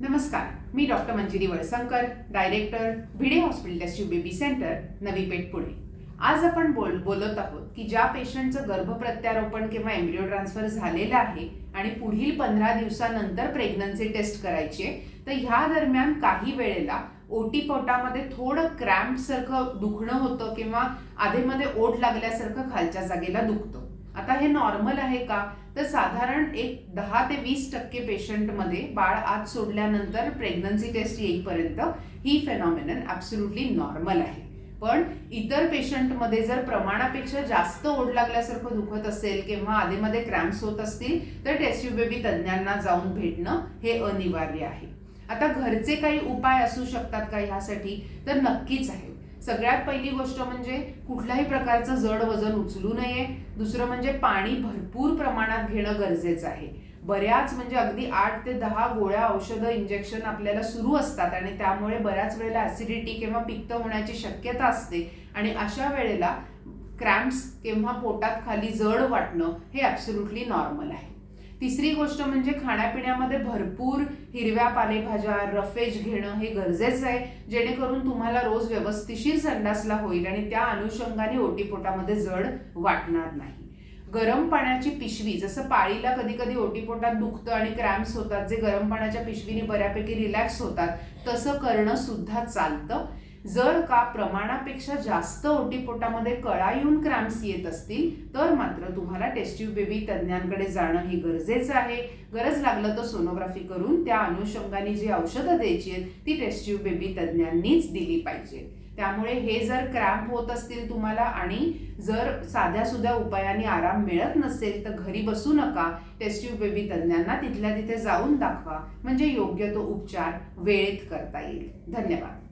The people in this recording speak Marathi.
नमस्कार मी doctor Manjiri Valsankar director Bhide hospital baby centre Navi Peth Pune. आज आपण बोल बोलत आहोत की ज्या पेशंटचं गर्भप्रत्यारोपण किंवा एम्ब्रिओ ट्रान्सफर झालेलं आहे आणि पुढील पंधरा दिवसानंतर प्रेग्नन्सी टेस्ट करायची आहे तर ह्या दरम्यान काही वेळेला ओटी पोटामध्ये थोडं क्रॅम्प सारखं दुखणं होतं किंवा आधेमध्ये ओढ लागल्यासारखं खालच्या जागेला दुखतं. आता हे नॉर्मल आहे का? तर साधारण एक दहा ते वीस टक्के पेशंटमध्ये बाळ आत सोडल्यानंतर प्रेग्नन्सी टेस्ट येईपर्यंत ही फेनॉमिनन ॲब्सोल्युटली नॉर्मल आहे. पण इतर पेशंटमध्ये जर प्रमाणापेक्षा जास्त ओढ लागल्यासारखं दुखत असेल किंवा आधीमध्ये क्रॅम्प्स होत असतील तर टेस्ट्यू बेबी तज्ज्ञांना जाऊन भेटणं हे अनिवार्य आहे. आता घरचे काही उपाय असू शकतात का ह्यासाठी? तर नक्कीच आहे. सगळ्यात पहिली गोष्ट म्हणजे कुठल्याही प्रकारचं जड वजन उचलू नये. दुसरं म्हणजे पाणी भरपूर प्रमाणात घेणं गरजेचं आहे. बऱ्याच म्हणजे अगदी आठ ते दहा गोळ्या औषधं इंजेक्शन आपल्याला सुरू असतात आणि त्यामुळे बऱ्याच वेळेला ऍसिडिटी किंवा पित्त होण्याची शक्यता असते. आणि अशा वेळेला क्रॅम्प्स किंवा पोटात खाली जड वाटणं हे ॲब्सोल्युटली नॉर्मल आहे. तिसरी गोष्ट म्हणजे खाण्यापिण्यामध्ये भरपूर हिरव्या पालेभाज्या रफेज घेणं हे गरजेचं आहे. जेणेकरून तुम्हाला रोज व्यवस्थिशीर संडासला होईल आणि त्या अनुषंगाने ओटीपोटामध्ये जड वाटणार नाही. गरम पाण्याची पिशवी जसं पाळीला कधी कधी ओटीपोटात दुखतं आणि क्रॅम्प्स होतात जे गरम पाण्याच्या पिशवीने बऱ्यापैकी रिलॅक्स होतात तसं करणं सुद्धा चालतं. जर का प्रमाणापेक्षा जास्त ओटीपोटामध्ये कळा येऊन क्रॅम्प्स येत असतील तर मात्र तुम्हाला टेस्ट्यूब बेबी तज्ज्ञांकडे जाणं हे गरजेचं आहे. गरज लागलं तर सोनोग्राफी करून त्या अनुषंगाने जी औषधं द्यायची आहेत ती टेस्ट्यू बेबी तज्ज्ञांनीच दिली पाहिजे. त्यामुळे हे जर क्रॅम्प होत असतील तुम्हाला आणि जर साध्या सुध्या उपायाने आराम मिळत नसेल तर घरी बसू नका. टेस्ट्यू बेबी तज्ज्ञांना तिथल्या तिथे जाऊन दाखवा. म्हणजे योग्य तो उपचार वेळेत करता येईल. धन्यवाद.